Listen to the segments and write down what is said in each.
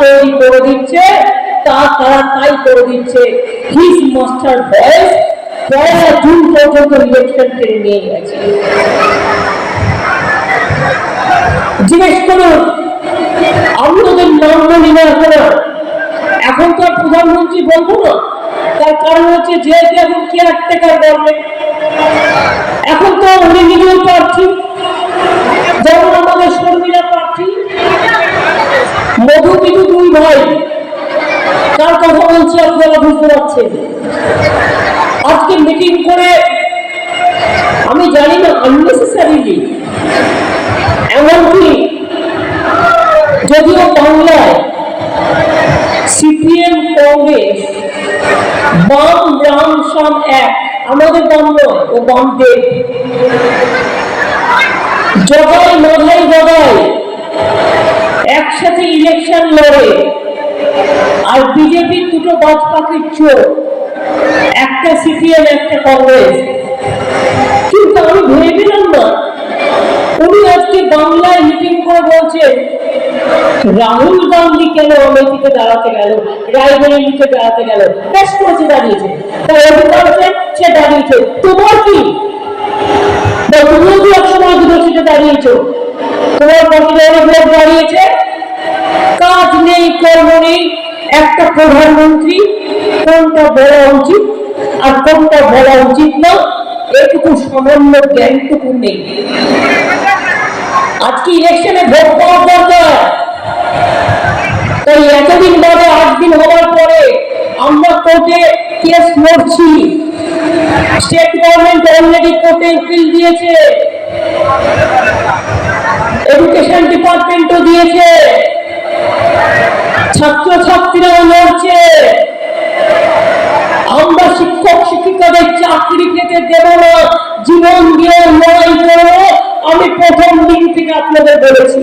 তৈরি করে দিচ্ছে, তা তারা তাই করে দিচ্ছে। মাস্টার ভয়েস পয়লা জুন পর্যন্ত ইলেকশন নিয়ে গেছে। জিজ্ঞেস করুন, আমি ওদের নাম বলি এখন তো প্রধানমন্ত্রী বলব না। তার কারণ হচ্ছে যেহেতু এখন কেয়ারটেকার গভর্নমেন্ট এখন তো উনি নিজেও প্রার্থী। যেমন আমাদের শর্মিলা মধু কিন্তু দুই ভাই। তার কথা বলছি, আপনারা বুঝতে পারছেন। আজকে মিটিং করে, আমি জানি না আননেসেসারিলি এমনকি যদিও বাংলায় সিপিএম কংগ্রেস, বাম রাম সাম এক, আমাদের বাম নয়, ও বাম দেব। জগাই, মাধাই, গদাই একসাথে ইলেকশন লড়ে, আর বিজেপির দুটো বাজ পাখির চোখ একটা সিপিএম, একটা কংগ্রেস। কিন্তু আমি ভেবেছিলাম না, উনি আজকে বাংলায় মিটিং করে বলছেন রাহুল গান্ধী কেন আমেথিতে দাঁড়াতে গেল? রায়বেরিলিতে দাঁড়াতে গেল? বেশ করেছে দাঁড়িয়েছে। তার অধিকার সে দাঁড়িয়েছে। তোমার কি? তুমিও তো এক সময় দুটো সিটে দাঁড়িয়েছো? তোমার লোক দাঁড়িয়েছে। প্রধানমন্ত্রী, কোনটা বলা উচিত আর কোনটা বলা উচিত না, এটুকু সামান্য জ্ঞানটুকু নেই। আজকে ইলেকশনে ভোট পাওয়ার দরকার। তাই এতদিন বাদে আট দিন হওয়ার পরে আমরা কোর্টে কেস লড়ছি। স্টেট গভর্নমেন্ট অলরেডি কোর্টে উকিল দিয়েছে। এডুকেশন ডিপার্টমেন্টও দিয়েছে। ছাত্রছাত্রীরাও লড়ছে। আমরা শিক্ষক শিক্ষিকাদের চাকরি খেতে দেব না। জীবন দিয়ে লড়াই করব। আমি প্রথম দিন থেকে আপনাদের বলেছি।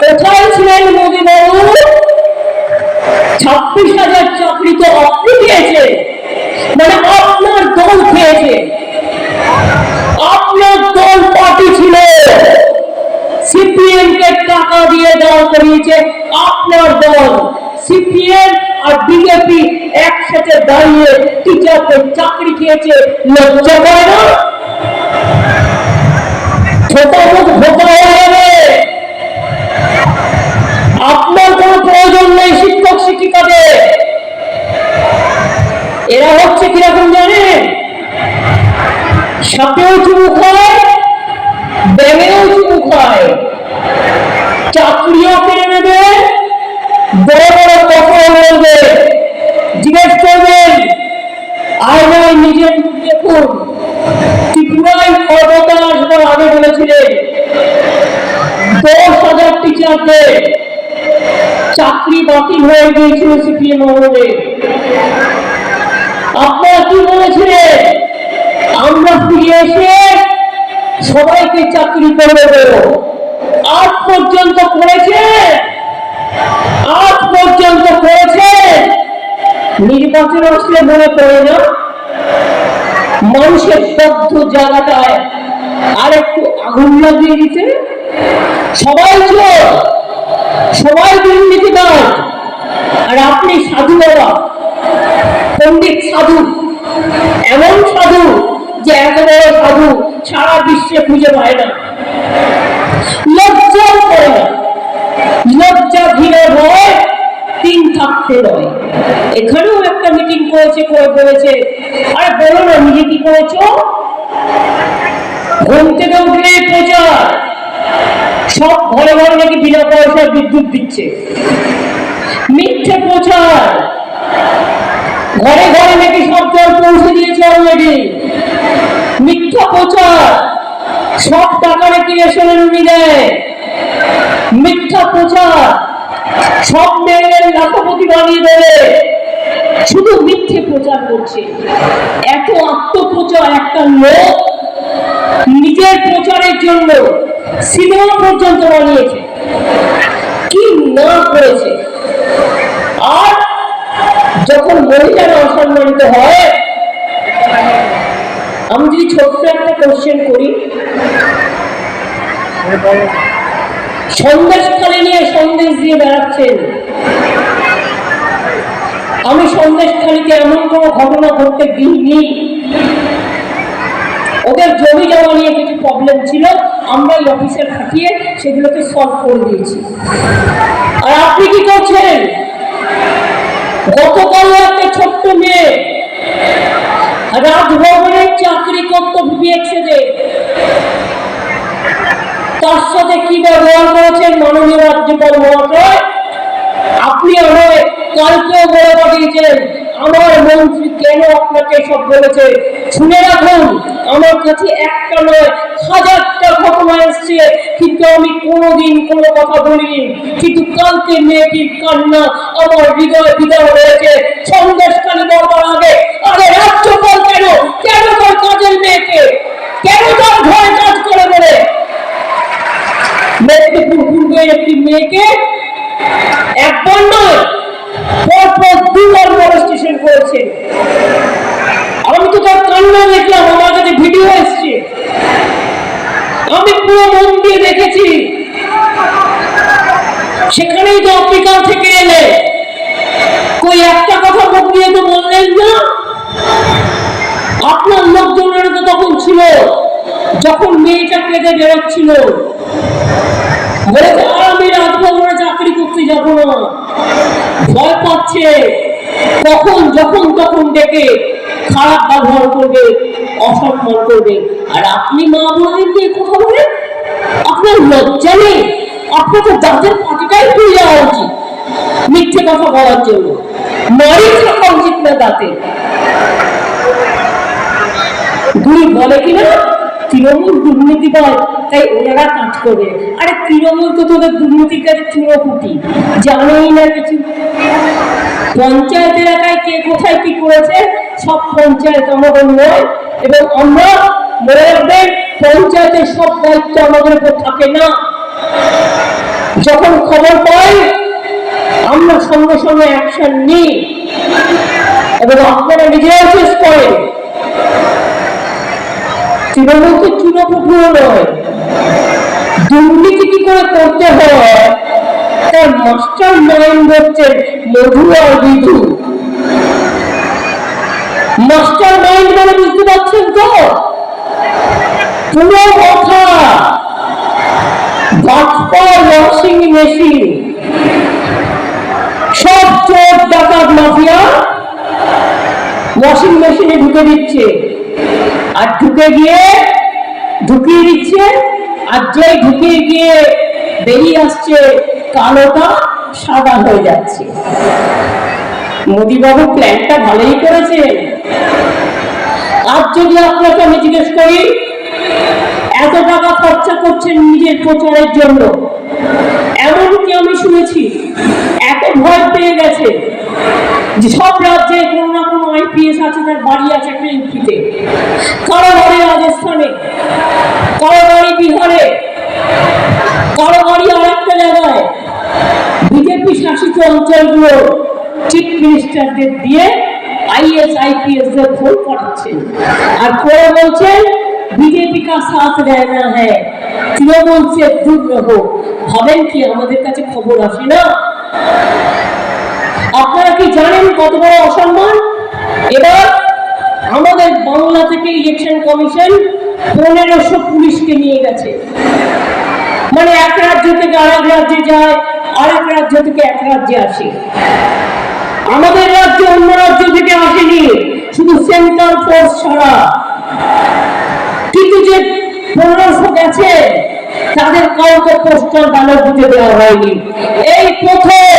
কোথায় ছিলেন মোদী বাবু ছাব্বিশ হাজার চাকরি তো আপনি দিয়েছে মানে আপনার দল টাকা দিয়ে দেওয়া করিয়েছে আপনার দল। সিপিএম আর বিজেপি একসাথে দাঁড়িয়ে টিচারদের চাকরি খেয়েছে। লজ্জা করে না ছোট মুখ ভোটা হয়ে যাবে আপনার কোনো প্রয়োজন নেই শিক্ষক শিক্ষিকাদের এরা হচ্ছে কীরকম জানেন সাপেও চুমু খায় ব্যাঙেও চুমু খায় চাকরিও কেড়ে নেবে বড় বড় কথা বলবে জিজ্ঞেস করবেন আয়নায় নিজের মুখ দেখুন ত্রিপুরায় ক্ষমতা আসবার আগে বলেছিলেন দশ হাজার টিচারদের চাকরি বাতিল হয়ে গিয়েছিল সিপিএম আপনারা কি বলেছিলেন? আমরা ফিরে এসে সবাইকে চাকরি করে দেব। আজ পর্যন্ত করেছে? আজ পর্যন্ত করেছে? নির্বাচন আসলে মনে পড়ে না? মানুষের বদ্ধ জায়গাটায় আর একটু আগুন লাগিয়ে দিতে? সবাই সবাই দুর্নীতিবাজ আর আপনি সাধু বাবা, পণ্ডিত সাধু, এমন সাধু যে এত বড় সাধু সারা বিশ্বে খুঁজে পায় না। করে না। লজ্জা তিন থাকতে নয় এখানেও একটা মিটিং করেছে, করে বলেছে, আরে বলো না নিজে কি করেছ? ঘুম থেকে উঠলে প্রচার। সব ঘরে ঘরে নাকি বিনা পয়সার বিদ্যুৎ দিচ্ছে। মিথ্যে প্রচার। ঘরে ঘরে নাকি সব জল পৌঁছে দিয়েছে অলরেডি মিথ্যা প্রচার। সব টাকা নাকি রেশনের দেয়। মিথ্যা প্রচার। সব মেয়েদের লাখপতি বানিয়ে দেবে। শুধু মিথ্যে প্রচার করছে। এত আত্মপ্রচার একটা লোক নিজের প্রচারের জন্য সিনেমা পর্যন্ত বানিয়েছে। কি না করেছে? আর যখন মহিলারা অসম্মানিত হয়, আমি যদি ছোট্ট একটা কোশ্চেন করি সন্দেশখালি নিয়ে সন্দেশ দিয়ে বেড়াচ্ছেন। আমি সন্দেশখালিতে এমন কোনো ঘটনা ঘটতে দিইনি। ওদের জমি জমা নিয়ে কিছু প্রবলেম ছিল? আমরা এই অফিসে খাটিয়ে সেগুলোকে সলভ করে দিয়েছি। আর আপনি কি করছেন? গতকাল একটা ছোট্ট মেয়ে রাজভবনের চাকরি করতো বিএক্সে তার সাথে কি ব্যবহার করেছেন মাননীয় রাজ্যপাল মহাশয় আপনি আমায় কালকেও বলে পাঠিয়েছেন আমার মন্ত্রী কেন আপনাকে সব বলেছে? শুনে রাখুন, আমার কাছে একটা নয়, হাজারটা ঘটনা এসছে, কিন্তু আমি কোনোদিন কোনো কথা বলিনি। কিন্তু কালকে মেয়েটির কান্না আমার হৃদয় বিদায় হয়েছে। সন্দেশখালী বলবার আগে রাজ্যপাল কেন? কেন তার কাজের মেয়েকে? কেন তার ঘরে কাজ করে বলে? মেদিনীপুর পূর্বের একটি মেয়েকে? একবার নয়, পরপর দুবার স্টেশন করেছে আমি তো তার কান্না দেখলাম, আমার কাছে ভিডিও এসছে। আমি পুরো মন দিয়ে দেখেছি। সেখানেই তো কাল থেকে এলে। কই একটা কথা মুখ দিয়ে তো বললেন না? আপনার লোকজনের তো তখন ছিল, যখন মেয়েটা কেঁদে বেরোচ্ছিল। বলেছে, আমি রাজভবনে চাকরি করতে যাব না। ভয় পাচ্ছে। কখন, যখন, তখন ডেকে খারাপ ব্যবহার করবে, অসম্মান করবে। আর আপনি মা বোনদের নিয়ে কথা বলেন আপনার লজ্জা নেই। আপনার তো দাঁতের পাটিটাই খুলে যাওয়া উচিত, মিথ্যে কথা বলার জন্য। মারি থাকা উচিত না দাঁতে দুই বলে কিনা তৃণমূল দুর্নীতি বল, তাই ওনারা কাজ করবে আরে তৃণমূল তো তোদের দুর্নীতির কাছে চুনোপুটি জানোই না কিছু। পঞ্চায়েত এলাকায় কে কোথায় কি করেছে, সব পঞ্চায়েত আমাদের নয়, এবং আমরা মনে রাখবেন, পঞ্চায়েতের সব দায়িত্ব আমাদের উপর থাকে না। যখন খবর পাই, আমরা সঙ্গে সঙ্গে অ্যাকশন নিই, এবং আপনারা নিজেরাও শেষ করেন। তৃণমূল তো চুনোপুকুরও নয়, দুর্নীতি কি করে করতে হয়? তার মাস্টার মাইন্ড হচ্ছে মধু আর বিধু। মাস্টার মাইন্ড মানে বুঝতে পারছেন তো? পুরো কথা। বাটপা ওয়াশিং মেশিন। সব চোর ডাকাত মাফিয়া ওয়াশিং মেশিনে ঢুকে দিচ্ছে। আর ঢুকে গিয়ে ঢুকিয়ে দিচ্ছে। আর যে ঢুকিয়ে গিয়ে বেরিয়ে আসছে কালোটা, সাদা হয়ে যাচ্ছে। মোদিবাবু প্ল্যানটা ভালোই করেছে আজ যদি আপনাকে আমি জিজ্ঞেস করি, এত টাকা খরচা করছেন নিজের প্রচারের জন্য। এমনকি আমি শুনেছি, এত ভয় পেয়ে গেছে যে সব রাজ্যে কোনো না কোনো আইপিএস আছে, তার বাড়ি আছে একটা কারও রাজস্থানে কারও বাড়ি বিহারে কারও বাড়ি আরেকটা জায়গায় বিজেপি শাসিত অঞ্চলগুলো চিফ মিনিস্টারদের দিয়ে আইএস আইপিএস দের ফোন করাচ্ছেন আর করে বলছেন বিজেপি কা সাথ रहना है তৃণমূল সে দূর রহো ভাবেন কি আমাদের কাছে খবর আসে না আপনারা কি জানেন কত বড় অসম্মান এবার আমাদের বাংলা থেকে ইলেকশন কমিশন পনেরোশো পুলিশকে নিয়ে গেছে মানে এক রাজ্য থেকে আরেক রাজ্যে যায় আরেক রাজ্য থেকে এক রাজ্যে আসে। আমাদের রাজ্যে অন্য রাজ্য থেকে আসেনি, শুধু সেন্ট্রাল ফোর্স ছাড়া। কিন্তু যে পনেরোশো গেছে, তাদের কাউকে পোস্টাল ব্যালট দিতে দেওয়া হয়নি। এই প্রথম